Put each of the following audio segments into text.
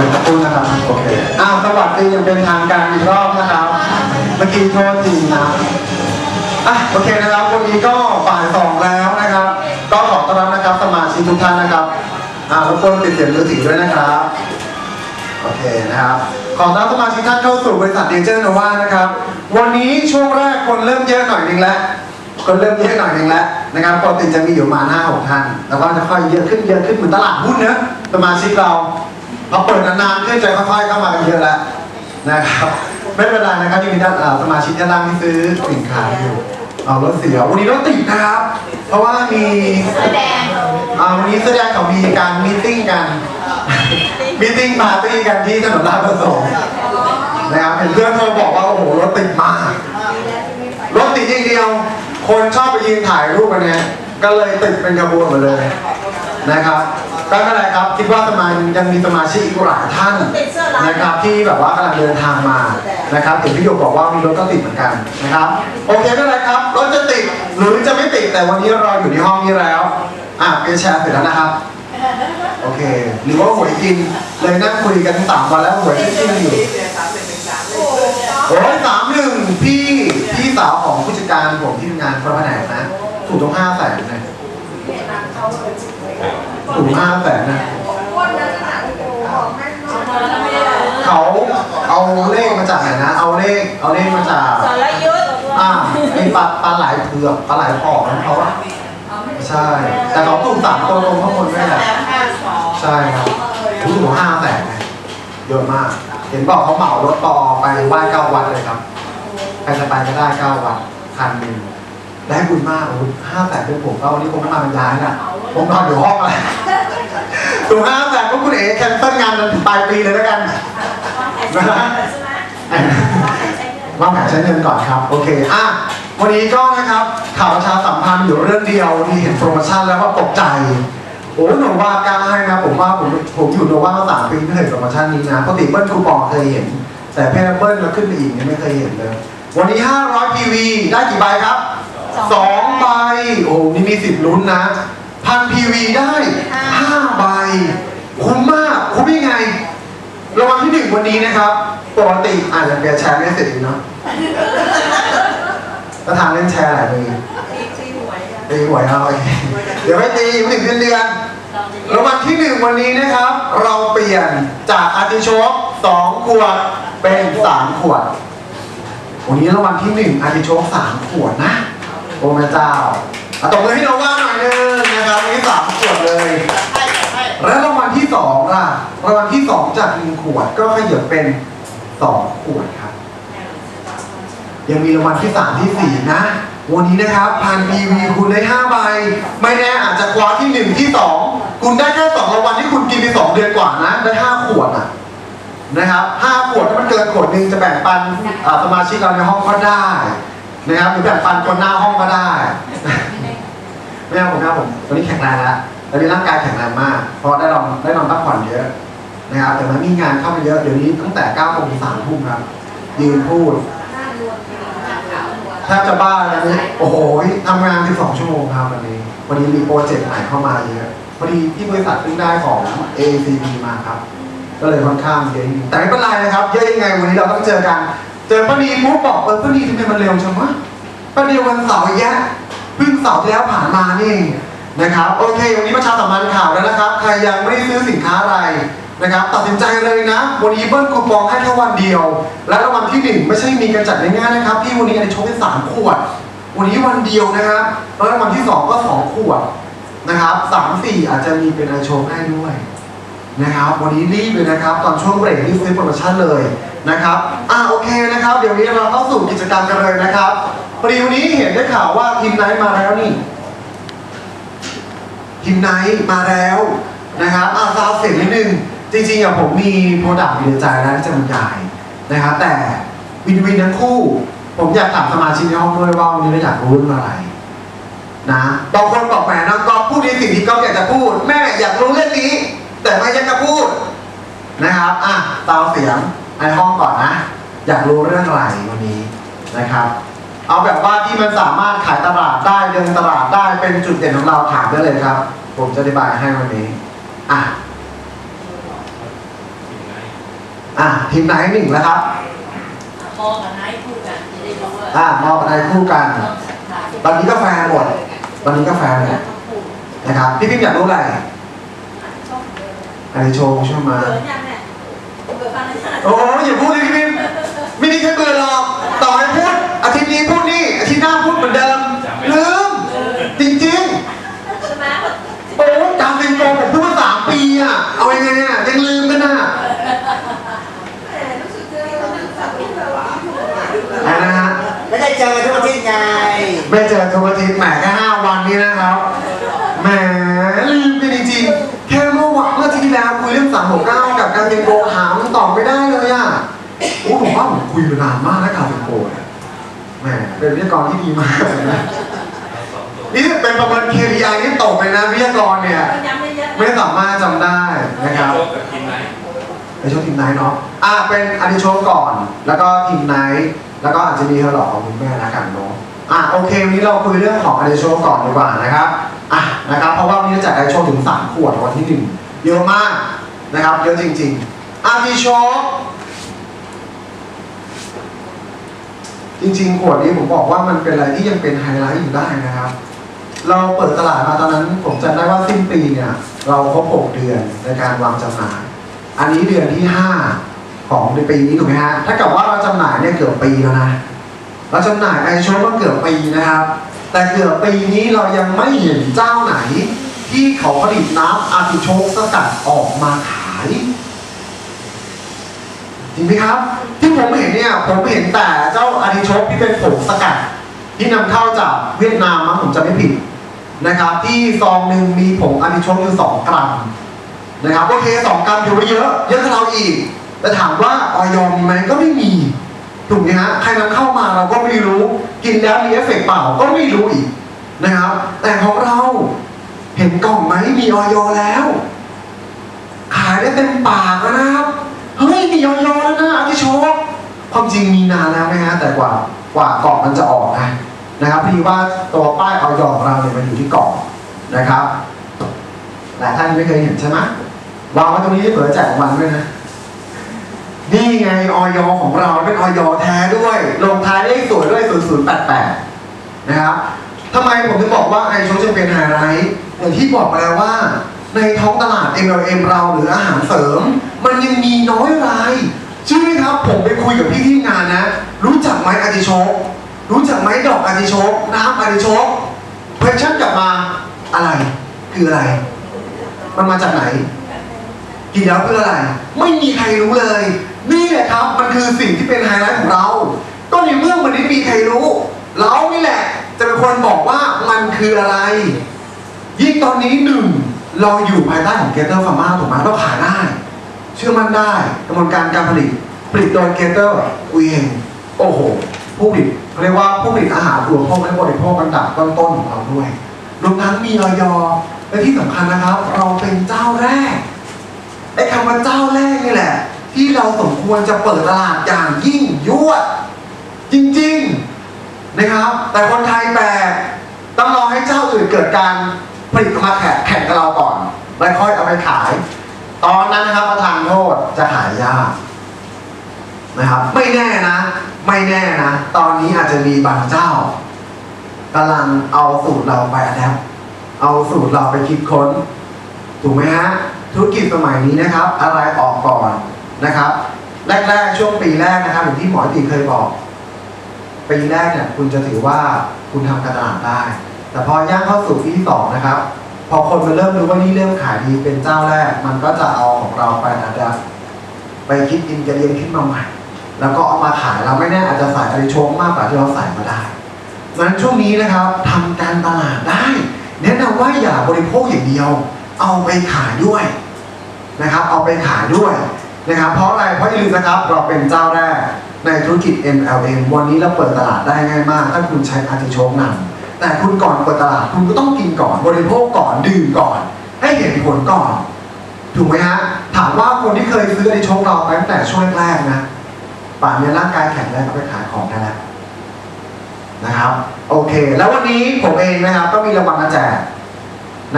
เป็นขอบคุณนะครับ โอเค อ้าวสวัสดีอย่างเป็นทางการอีกรอบนะครับ เมื่อกี้โทษจริงนะอะโอเคนะครับ วันนี้ก็บ่ายสองแล้วนะครับ ก็ขอต้อนรับนะครับสมาชิกทุกท่านนะครับ อ่ารบกวนปิดเสียงมือถือด้วยนะครับ โอเคนะครับ ขอต้อนรับสมาชิกท่านเข้าสู่บริษัทเดเจอร์โนวานะครับ วันนี้ช่วงแรกคนเริ่มเยอะหน่อยนึงแล้วคนเริ่มเยอะหน่อยนึงแล้วนะครับปกติจะมีอยู่มาณห้าหกท่าน แล้วก็จะค่อยเยอะขึ้นเยอะขึ้นเหมือนตลาดหุ้นเนอะสมาชิกเรา พอเปิดนานๆขึ้นจะค่อยๆเข้ามากันเยอะแล้วนะครับ ไม่เป็นไรนะครับยังมีด้านอ่าสมาชิกด้านล่างที่ซื้อสินค้าอยู่เอารถเสียวันนี้รถติดนะครับ เพราะว่ามีแสดงอ่าวันนี้แสดงเขามีการมีตติ้งกันมีตติ้งปาร์ตี้กันที่ถนนราชประสงค์นะครับเห็นเพื่อนโทรบอกว่าโอ้โหรถติดมากรถติดอย่างเดียว คนชอบไปยืนถ่ายรูปกันเนี่ยก็เลยติดเป็นกระบวนหมดเลยนะครับ ก็ไม่เป็นไรครับคิดว่าสมายังมีสมาชิกอีกหลายท่านนะครับ ที่แบบว่ากำลังเดินทางมานะครับถึงพี่หยกบอกว่ามีรถก็ติดเหมือนกันนะครับ โอเคไม่เป็นไรครับรถจะติดหรือจะไม่ติดแต่วันนี้เราอยู่ในห้องนี้แล้วอะเปียแชร์เสร็จแล้วนะครับโอเค หรือว่าหวยกินเลยนั่งคุยกันสามวันแล้วหวยไม่กินอยู่โอ้ยสามหนึ่งพี่พี่สาวของผู้จัดการผมที่ทำงานคนแผนกนะถูกต้องห้าแสนนะ ถูกห้าแสนนะเขาเอาเลขมาจากไหนนะ เอาเลขเอาเลขมาจากสารยุทธ์อ่าไอ้ปลาปลาไหลเผือกปลาไหลปอกของเขาอะใช่ แต่เขาถูกสามตัวตรงข้างบนไม่แหละห้าสองใช่ครับรู้สึกว่าห้าแสนนะเยอะมาก เห็นบอกเขาเหมารถต่อไปไหว้เก้าวัดเลยครับใครจะไปก็ได้เก้าวัดคันหนึ่ง ได้บุญมากโอ้โหห้าแสนเป็นผมก็วันนี้คงไม่มาบรรยายน่ะผมนอนอยู่ห้องอะไรถูกห้าแสนก็คุณเอ๋แคนเซิลงานจนถึงปลายปีเลยแล้วกันนะฮะวางแผนใช้เงินก่อนครับ โอเคอะวันนี้ก็นะครับข่าวประชาสัมพันธ์อยู่เรื่องเดียวที่เห็นโปรโมชั่นแล้วก็ตกใจโอ้หนูว่ากล้าให้นะผมว่าผมผมอยู่โนว่ามาสามปีไม่เคยเห็นโปรโมชั่นนี้นะปกติเบิ้ลคูปองเคยเห็น แต่แพเบิ้ลแล้วขึ้นไปอีกเนี่ยไม่เคยเห็นเลย วันนี้ 500 PV ได้กี่ใบครับ สองใบ โอ้นี่มีสิทธิ์ลุ้นนะ พัน PV ได้ห้าใบ คุ้มมาก คุ้มยังไงรางวัลที่หนึ่งวันนี้นะครับ ปกติอาจจะเปียร์แชร์ไม่เสร็จอีกเนาะประธานเล่นแชร์หลายมือตีหวยเอาเองเดี๋ยวไม่ตีไม่ถึงเดือนเดือนรางวัลที่หนึ่งวันนี้นะครับ เราเปลี่ยนจากอาร์ติโชกสองขวดเป็นสามขวดวันนี้รางวัลที่หนึ่งอาร์ติโชกสามขวดนะ โอ้แม่เจ้าอะตบมือให้น้องว่าหน่อยนึงนะครับวันนี้สามขวดเลย แล้วรางวัลที่สองล่ะรางวัลที่สองจากหนึ่งขวดก็ขยับเป็นสองขวดครับ ยังมีรางวัลที่3ที่4นะ วันนี้นะครับพัน PV คุณได้5ใบ ไม่แน่อาจจะคว้าที่1ที่2คุณได้แค่2รางวัลที่คุณกินไป2เดือนกว่านะ ได้5ขวดอะนะครับ5ขวดถ้ามันเกินขวดหนึ่งจะแบ่งปันอ่าสมาชิกเราในห้องก็ได้ นะครับหรือแบ่งปันคนหน้าห้องก็ได้ไม่เอาผมนะผมตอนนี้แข็งแรงแล้วตอนนี้ร่างกายแข็งแรงมาก เพราะได้นอนได้นอนพักผ่อนเยอะนะครับแต่มันมีงานเข้ามาเยอะเดี๋ยวนี้ตั้งแต่9โมงถึง3ทุ่มครับยืนพูดแทบจะบ้าแล้วนี่โอ้โหทำงาน12ชั่วโมงครับวันนี้วันนี้มีโปรเจกต์ใหม่เข้ามาเยอะพอดีที่บริษัทเพิ่งได้ของ ACB มาครับ ก็เลยค่อนข้างเยอะแต่ไม่เป็นไรนะครับ เยอะยังไงวันนี้เราต้องเจอกัน เจอป้านีปุ๊บบอกเออป้านีทำไมมันเร็วจังวะป้านีวันเสาร์แยะเพิ่งเสาร์ที่แล้วผ่านมานี่นะครับโอเควันนี้ประชาสัมพันธ์ข่าวแล้วนะครับใครยังไม่ได้ซื้อสินค้าอะไรนะครับตัดสินใจเลยนะ วันนี้เบิ้ลคูปองให้แค่วันเดียว และรางวัลที่หนึ่งไม่ใช่มีกันจัดง่ายๆนะครับที่วันนี้อันนี้โชว์ให้สามขวด วันนี้วันเดียวนะครับแล้วรางวัลที่สองก็สองขวดนะครับสามสี่อาจจะมีเป็นไอโชว์ให้ด้วย นะครับวันนี้รีบเลยนะครับ ตอนช่วงเบรกรีบซื้อโปรโมชั่นเลยนะครับอ่าโอเคนะครับ เดี๋ยวนี้เราเข้าสู่กิจกรรมกันเลยนะครับพอดีวันนี้เห็นได้ข่าวว่าทีมไนท์มาแล้วนี่ทีมไนท์มาแล้วนะครับอ่าซาวเสียงนิดนึง จริงๆอะผมมีโปรดักต์อยู่ในใจแล้วที่จะบรรยายนะครับแต่วินวินทั้งคู่ ผมอยากถามสมาชิกในห้องด้วยว่าวันนี้เราอยากรู้เรื่องอะไรนะบางคนบอกแหมน้องก๊อฟพูดในสิ่งที่ก๊อฟอยากจะพูด แม่อยากรู้เรื่องนี้ แต่ไม่อยากจะพูด นะครับอะตาวเสียงในห้องก่อนนะ อยากรู้เรื่องอะไรวันนี้นะครับ เอาแบบว่าที่มันสามารถขายตลาดได้เดินตลาดได้เป็นจุดเด่นของเราถามได้เลยครับ ผมจะอธิบายให้วันนี้อะอะทีมไหนหนึ่งแล้วครับมองกับนายคู่กันจะได้รู้ว่าอะมอบอะไรคู่กันต้องศรัทธาตอนนี้ก็แฟนหมดตอนนี้ก็แฟนหมดต้องพูดนะครับพี่พิมพ์อยากรู้อะไรชอบเลยอันนี้โชว์ใช่ไหม โอ้ยอย่าพูดเลยพี่พิมพ์ไม่ได้แค่เบื่อหรอกต่อให้พูดอาทิตย์นี้พูดนี่อาทิตย์หน้าพูดเหมือนเดิมลืมจริงๆใช่ไหมโอ้ยจำเป็นโกผมพูดมาสามปีอะเอายังไงเนี่ยยังลืมกันน่ะรู้สึกจะนึกสับเป็นแบบว่าอ่า นะฮะไม่ได้เจอทุกอาทิตย์ไง ไม่เจอทุกอาทิตย์แหม เป็นวิทยากรที่ดีมากเลยนะนี่เป็นประเมิน KPI ที่ตกเลยนะวิทยากรเนี่ยย้ำได้เยอะไม่สามารถจำได้นะครับโชคกับทีมไหนในช่วงทีมไนท์เนาะอะเป็นอาริโชก่อน แล้วก็ทีมไนท์แล้วก็อาจจะมีเฮอร์หลอกของคุณแม่ละกันเนาะอะโอเควันนี้เราคุยเรื่องของอาริโชก่อนดีกว่านะครับอะนะครับเพราะว่าวันนี้เราจัดอาริโชถึง3ขวดวันที่1เยอะมากนะครับเยอะจริงๆอาริโช จริงๆขวดนี้ผมบอกว่ามันเป็นอะไรที่ยังเป็นไฮไลท์อยู่ได้นะครับ เราเปิดตลาดมาตอนนั้น ผมจำได้ว่าสิ้นปีเนี่ย เราครบ6เดือนในการวางจำหน่าย อันนี้เดือนที่ 5 ของในปีนี้ถูกไหมฮะถ้ากับว่าเราจำหน่ายเนี่ยเกือบปีแล้วนะเราจำหน่ายไอโชก็เกือบปีนะครับ แต่เกือบปีนี้เรายังไม่เห็นเจ้าไหน ที่เขาผลิตน้ำอาร์ติโชกสกัดออกมาขาย จริงไหมครับ ที่ผมเห็นเนี่ยผมเห็นแต่เจ้าอาริโชกที่เป็นผงสกัด ที่นำเข้าจากเวียดนามมั้งผมจะไม่ผิดนะครับที่ซองหนึ่งมีผงอาริโชกอยู่สองกรัมนะครับโอเคสองกรัมถือว่าเยอะเยอะกว่าเราอีกแต่ถามว่าออยมีไหมก็ไม่มีถูกไหมฮะใครนำเข้ามาเราก็ไม่รู้กินแล้วมีเอฟเฟกต์เปล่าก็ไม่รู้อีกนะครับแต่ของเราเห็นกล่องไหมมีออยแล้ว ขายได้เต็มปากนะครับ เฮ้ยมีออยแล้วนะอาทิโชคความจริงมีนานแล้วนะฮะแต่กว่ากว่าเกล่องมันจะออกนะนะครับพี่ว่าตัวป้ายออยของเราเนี่ยมันอยู่ที่เกล่องนะครับหลายท่านไม่เคยเห็นใช่ไหมวางไว้ตรงนี้เผื่อแจกวัลด้วยนะนี่ไงออยของเราเป็นออยแท้ด้วยลงท้ายเลขสวยด้วย 0088 นะครับทำไมผมถึงบอกว่าไอโชจะเป็นไฮไลท์อย่างที่บอกไปแล้วว่า ในท้องตลาด MLM เราหรืออาหารเสริม มันยังมีน้อยรายใช่ไหมครับ ผมไปคุยกับพี่ที่งานนะ รู้จักไหมอาติโชกรู้จักไหมดอกอาติโชกน้ำอาติโชกเพชชั่นกลับมาอะไร คืออะไร มันมาจากไหนกินแล้วเพื่ออะไร ไม่มีใครรู้เลย นี่แหละครับ มันคือสิ่งที่เป็นไฮไลท์ของเรา ก็ในเมื่อมันไม่มีใครรู้ เรานี่แหละ จะเป็นคนบอกว่ามันคืออะไร ยิ่งตอนนี้หนึ่ง เราอยู่ภายใต้ของเกเตอร์ฟาร์มาถูกไหมเราขายได้ เชื่อมั่นได้กระบวนการการผลิตผลิตโดยเกเตอร์กูเองโอ้โห ผู้ผลิตเรียกว่าผู้ผลิตอาหารรวมพวกและบริโภคอันดับต้นๆของเราด้วยรวมทั้งมีออยและที่สำคัญนะครับ เราเป็นเจ้าแรกไอ้คำว่าเจ้าแรกนี่แหละ ที่เราสมควรจะเปิดตลาดอย่างยิ่งยวด จริงๆนะครับ แต่คนไทยแปลต้องรอให้เจ้าอื่นเกิดการผลิตออกมาแข่งแข่ง กับเราก่อน แล้วค่อยเอาไปขาย ตอนนั้นนะครับประธานโทษจะขายยากนะครับ ไม่แน่นะ ไม่แน่นะ ตอนนี้อาจจะมีบางเจ้ากำลังเอาสูตรเราไปแอปเอาสูตรเราไปคิดค้น ถูกไหมฮะธุรกิจสมัยนี้นะครับ อะไรออกก่อนนะครับ แรกๆช่วงปีแรกนะครับอย่างที่หมอตีเคยบอกปีแรกเนี่ยคุณจะถือว่าคุณทำการตลาดได้ แต่พอย่างเข้าสู่ปีที่สองนะครับ พอคนมาเริ่มรู้ว่านี่เริ่มขายดีเป็นเจ้าแรก มันก็จะเอาของเราไปอัดแอปไปคิดอินกระเดียนขึ้นมาใหม่แล้วก็เอามาขายเราไม่แน่อาจจะใส่อะไรชงมากกว่าที่เราใส่มาได้ดังนั้นช่วงนี้นะครับทำการตลาดได้แนะนำว่าอย่าบริโภคอย่างเดียว เอาไปขายด้วยนะครับ เอาไปขายด้วยนะครับ เพราะอะไรเพราะอย่าลืมนะครับ เราเป็นเจ้าแรกในธุรกิจ MLM วันนี้เราเปิดตลาดได้ง่ายมาก ถ้าคุณใช้อาร์ติโชกนำ แต่คุณก่อนเปิดตลาดคุณก็ต้องกินก่อนบริโภคก่อนดื่มก่อน ให้เห็นผลก่อน ถูกไหมฮะถามว่าคนที่เคยซื้ออาร์ติโชกเราไปตั้งแต่ช่วงแรกๆนะป่านนี้ร่างกายแข็งแรงก็ไปขายของได้แล้วนะครับโอเค แล้ววันนี้ผมเองนะครับ ก็มีรางวัลมาแจก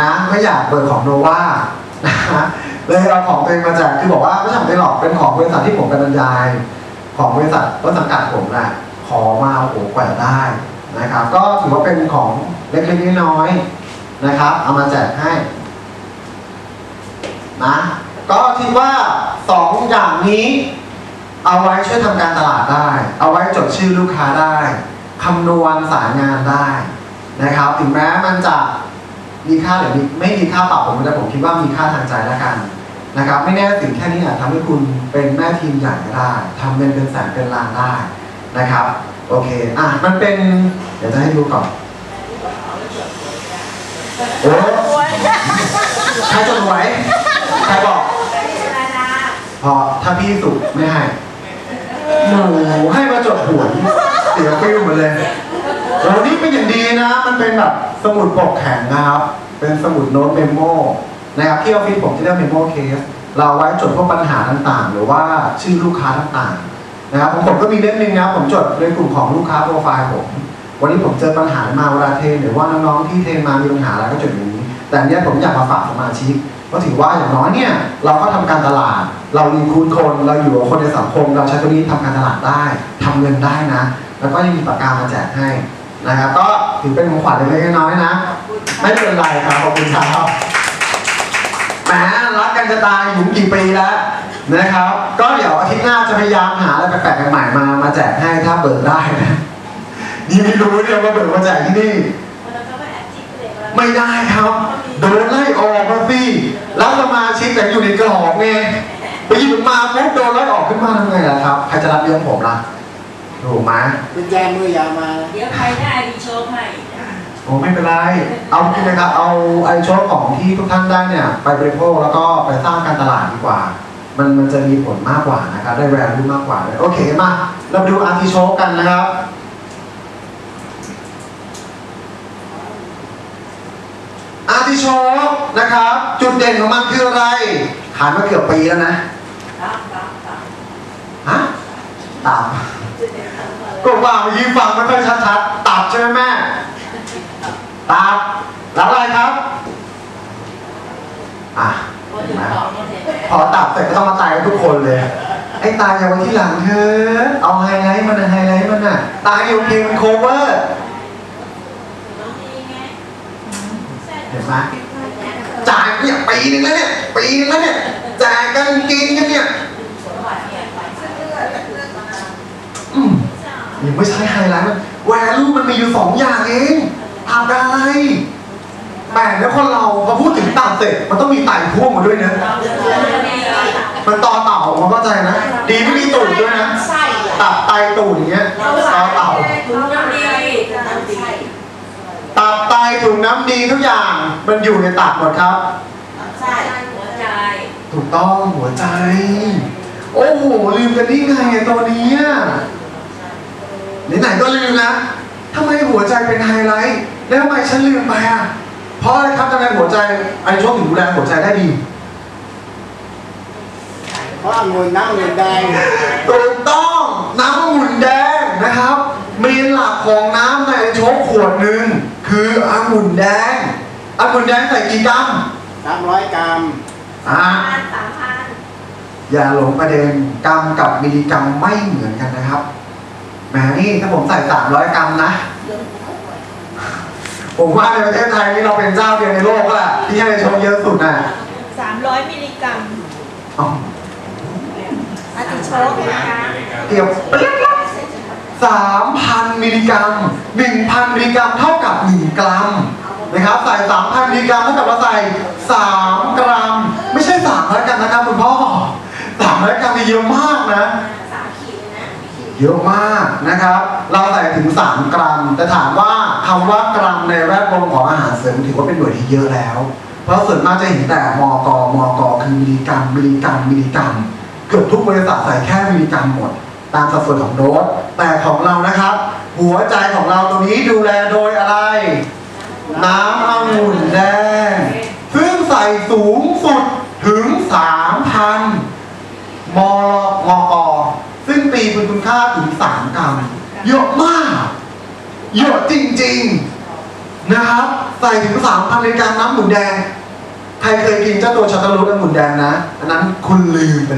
นะไม่อยากเปิดของโนวานะเลยเอาของตัวเองมาแจกคือบอกว่าไม่ใช่ของตัวเองหรอกเป็นของบริษัทที่ผมเป็นบรรยาย ของบริษัทต้นสังกัดผมน่ะขอมาโอ้โหแขวนได้ นะครับ ก็ถือว่าเป็นของเล็กๆน้อยๆนะครับ เอามาแจกให้นะก็คิดว่าสองอย่างนี้ เอาไว้ช่วยทำการตลาดได้ เอาไว้จดชื่อลูกค้าได้คำนวณสายงานได้นะครับ ถึงแม้มันจะมีค่าหรือไม่มีค่าปรับผมแต่ผมคิดว่ามีค่าทางใจแล้วกันนะครับ ไม่แน่สิ่งแค่นี้อาจทำให้คุณเป็นแม่ทีมใหญ่ก็ได้ทำเป็นเป็นแสนเป็นล้านได้นะครับ โอเค อะ มันเป็น เดี๋ยวจะให้ดูก่อนโอ้ใครจดหวยใครบอก พอ ถ้าพี่สุไม่ให้หนูให้มาจดหวยเสียฟิลหมดเลยโอ้นี่เป็นอย่างดีนะ มันเป็นแบบสมุดปกแข็งนะครับ เป็นสมุดโน้ตเมมโมนะครับที่ออฟฟิศผมจะเรียกเมมโมเคส เราเอาไว้จดพวกปัญหาต่างๆ หรือว่าชื่อลูกค้าต่างๆ นะครับผมก็มีเล่มหนึ่งนะผมจดในกลุ่มของลูกค้าโปรไฟล์ผมวันนี้ผมเจอปัญหามาเวลาเทรนหรือว่าน้องๆที่เทรนมามีปัญหาอะไรก็จดอย่างนี้ แต่เนี้ยผมอยากมาฝากสมาชิกก็ถือว่าอย่างน้อยเนี่ยเราก็ทำการตลาด เรารีคูดคนเราอยู่กับคนในสังคม เราใช้ตัวนี้ทำการตลาดได้ทำเงินได้นะ แล้วก็ยังมีปากกามาแจกให้นะครับก็ถือเป็นของขวัญเล็กๆน้อยๆนะ ไม่เป็นไรครับขอบคุณครับแหมรักกันจะตายอยู่กี่ปีแล้ว นะครับ ก็เดี๋ยวอาทิตย์หน้าจะพยายามหาอะไรแปลกๆใหม่ๆมามาแจกให้ถ้าเบิกได้นะนี่ไม่รู้เนี่ยว่าเบิกมาแจกที่นี่ ไม่ได้ครับโดนไล่ออกมาสิแล้วสมาชิกแต่อยู่ในกรอบไงไปหยิบมาปุ๊บโดนไล่ออกขึ้นมาทำไงล่ะครับใครจะรับเลี้ยงผมล่ะถูกไหมกุญแจมืออยามานะเดี๋ยวใครได้ดีโชว์ให้โอ้ไม่เป็นไร เอาจริงนะครับเอาไอโชว์ของที่ทุกท่านได้เนี่ย ไปบริโภคแล้วก็ไปสร้างการตลาดดีกว่า มันมันจะมีผลมากกว่านะครับ ได้แวลูมากกว่าเลยโอเคมาเราดูอาร์ติโชกกันนะครับอาร์ติโชกนะครับ จุดเด่นของมันคืออะไรขายมาเกือบปีแล้วนะตามตามตามฮะตับก็ว่าเมื่อกี้ฟังไม่ค่อยชัดๆตับใช่ไหมแม่ตับแล้วอะไรครับ อะพอเห็ถึนงไหม ต่อเนี่ยเสร็จพอตับเสร็จก็ต้องมาตายกันทุกคนเลยไอ้ตายอย่าไว้ที่หลังเธอเอาไฮไลท์มันนะไฮไลท์มันน่ะ ตายอยู่เพียงมันโคเวอร์น้องดีไงเห็นไหมจ่ายเนี่ยปีนึงแล้วเนี่ยปีนึงแล้วเนี่ยแจกกันกินกันเนี่ยสมบัติเนี่ยไปเสื้อเลือดมาอืมยังไม่ใช่ไฮไลท์มันแวลูมันมีอยู่สองอย่างเองตับกับอะไรแปลกแล้วคนเราพอพูดถึงตับเสร็จมันต้องมีไตพ่วงมาด้วยนะ เราเลือดเลือดดี มัน ต่อเต่าผมเข้าใจนะ ดีไม่มีตูดด้วยนะไส้ตับไตตูดอย่างเงี้ยเราต่อเต่าถุงน้ำดีน้ำดีตับไตถุงน้ำดีทุกอย่าง มันอยู่ในตับหมดครับไส้หัวใจ ถูกต้องหัวใจ โอ้โหลืมกันได้ไงอะตัวเนี้ยไหนๆก็ลืมนะทำไมหัวใจเป็นไฮไลท์ แล้วทำไมฉันลืมไปอะ เพราะอะไรครับทำไมหัวใจไอ้ช่วงถึงดูแลหัวใจได้ดี เพราะองุ่นน้ำองุ่นแดงถูกต้องน้ำองุ่นแดงนะครับเมนหลักของน้ำในโชกขวดหนึ่งคือองุ่นแดงองุ่นแดงใส่กี่กรัม300กรัมอ่าพันสามพันอย่าหลงประเด็นกรัมกับมิลลิกรัมไม่เหมือนกันนะครับแหมนี่ถ้าผมใส่300กรัมนะเรื่องหัวหวยผมว่าในประเทศไทยนี่เราเป็นเจ้าเดียวในโลกก็แหละที่ให้โชกเยอะสุดน่ะ300มิลลิกรัมอ๋ออาติโชก นะคะเกี่ยวสามพันมิลลิกรัมหนึ่งพันมิลลิกรัมเท่ากับหนึ่งกรัมนะครับใส่สามพันมิลลิกรัมเท่ากับเราใส่สามกรัม ไม่ใช่สามร้อยกรัมนะครับคุณพ่อสามร้อยกรัมนี่เยอะมากนะสามขีดเลยนะขีดเยอะมากนะครับ เราใส่ถึง 3 กรัม แต่ถามว่าคำว่ากรัมในแวดวงของอาหารเสริมถือว่าเป็นหน่วยที่เยอะแล้ว เพราะส่วนมากจะเห็นแต่มกมกคือมิลลิกรัมมิลลิกรัมมิลลิกรัมเกือบทุกบริษัทใส่แค่มิลลิกรัมหมด ตามสัดส่วนของโดสแต่ของเรานะครับ หัวใจของเราตัวนี้ดูแลโดยอะไร น้ำองุ่นแดง ซึ่งใส่สูงสุดถึง 3,000มมกซึ่งตีเป็นคุณค่าถึง 3 กรัม เยอะมาก เยอะจริง ๆ นะครับ ใส่ถึง 3,000มิลลิกรัมน้ำหมูแดง ใครเคยกินเจ้าตัวชัตเตอร์รูทองุ่นแดงนะ อันนั้นคุณลืมไป